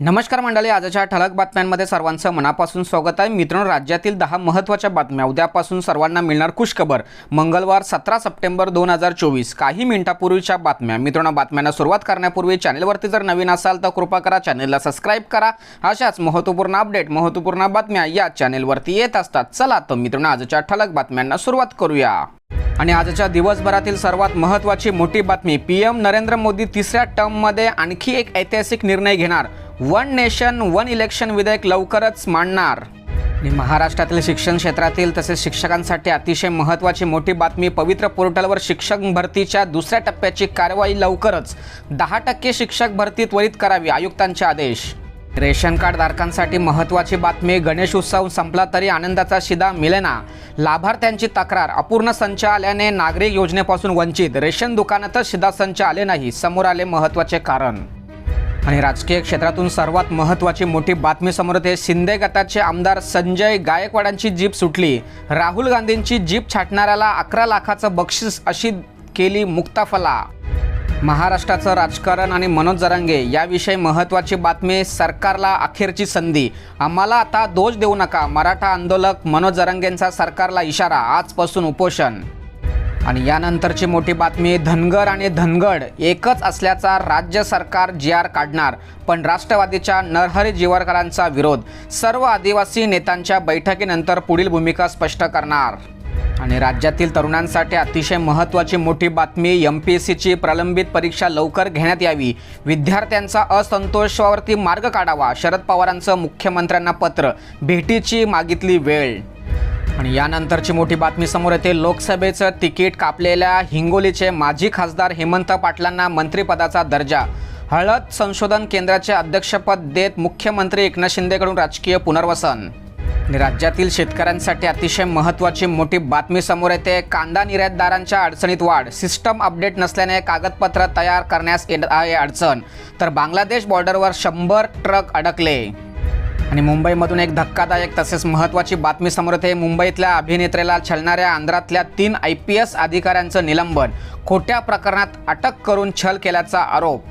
नमस्कार मंडळी आजच्या ठळक बातम्यांमध्ये सर्वांचं मनापासून स्वागत आहे. मित्रांनो राज्यातील दहा महत्त्वाच्या बातम्या. उद्यापासून सर्वांना मिळणार खुशखबर. मंगळवार सतरा सप्टेंबर दोन हजार चोवीस. काही मिनिटापूर्वीच्या बातम्या. मित्रांनो बातम्यांना सुरुवात करण्यापूर्वी चॅनलवरती जर नवीन असाल तर कृपा करा. चॅनलला सबस्क्राईब करा. अशाच महत्त्वपूर्ण अपडेट महत्त्वपूर्ण बातम्या या चॅनेलवरती येत असतात. चला तर मित्रांनो आजच्या ठळक बातम्यांना सुरुवात करूया. आणि आजच्या दिवसभरातील सर्वात महत्त्वाची मोठी बातमी पी एम नरेंद्र मोदी तिसऱ्या टर्ममध्ये आणखी एक ऐतिहासिक निर्णय घेणार. वन नेशन वन इलेक्शन विधेयक लवकरच मांडणार. आणि महाराष्ट्रातील शिक्षण क्षेत्रातील तसेच शिक्षकांसाठी अतिशय महत्त्वाची मोठी बातमी पवित्र पोर्टलवर शिक्षक भरतीच्या दुसऱ्या टप्प्याची कारवाई लवकरच. दहा टक्के शिक्षक भरती त्वरित करावी आयुक्तांचे आदेश. रेशन कार्ड धारकांसाठी महत्त्वाची बातमी. गणेश उत्सव संपला तरी आनंदाचा शिदा मिळेना लाभार्थ्यांची तक्रार. अपूर्ण संच आल्याने नागरिक योजनेपासून वंचित. रेशन दुकानातच शिदा संच आले नाही. समोर आले महत्त्वाचे कारण. आणि राजकीय क्षेत्रातून सर्वात महत्त्वाची मोठी बातमी समोर येते. शिंदे गटाचे आमदार संजय गायकवाडांची जीप सुटली. राहुल गांधींची जीप छाटणाऱ्याला अकरा लाखाचं बक्षीस अशी केली मुक्ताफला. महाराष्ट्राचं राजकारण आणि मनोज जरांगे याविषयी महत्त्वाची बातमी सरकारला अखेरची संधी. आम्हाला आता दोष देऊ नका. मराठा आंदोलक मनोज जरांगेंचा सरकारला इशारा आजपासून उपोषण. आणि यानंतरची मोठी बातमी धनगर आणि धनगड एकच असल्याचा राज्य सरकार जी आर काढणार पण राष्ट्रवादीच्या नरहरी जिवरकरांचा विरोध. सर्व आदिवासी नेत्यांच्या बैठकीनंतर पुढील भूमिका स्पष्ट करणार. आणि राज्यातील तरुणांसाठी अतिशय महत्त्वाची मोठी बातमी एम पी एस सीची प्रलंबित परीक्षा लवकर घेण्यात यावी. विद्यार्थ्यांचा असंतोषावरती मार्ग काढावा शरद पवारांचं मुख्यमंत्र्यांना पत्र भेटीची मागितली वेळ. आणि यानंतरची मोठी बातमी समोर येते. लोकसभेचं तिकीट कापलेल्या हिंगोलीचे माजी खासदार हेमंत पाटलांना मंत्रिपदाचा दर्जा. हळद संशोधन केंद्राचे अध्यक्षपद देत मुख्यमंत्री एकनाथ शिंदेकडून राजकीय पुनर्वसन. राज्यातील शेतकऱ्यांसाठी अतिशय महत्त्वाची मोठी बातमी समोर येते. कांदा निर्यातदारांच्या अडचणीत वाढ. सिस्टम अपडेट नसल्याने कागदपत्र तयार करण्यास येत आहे अडचण. तर बांगलादेश बॉर्डरवर शंभर ट्रक अडकले. आणि मुंबईमधून एक धक्कादायक तसेच महत्त्वाची बातमी समोर येते. मुंबईतल्या अभिनेत्रीला छलणाऱ्या आंध्रातल्या तीन आय पी एस अधिकाऱ्यांचं निलंबन. खोट्या प्रकरणात अटक करून छल केल्याचा आरोप.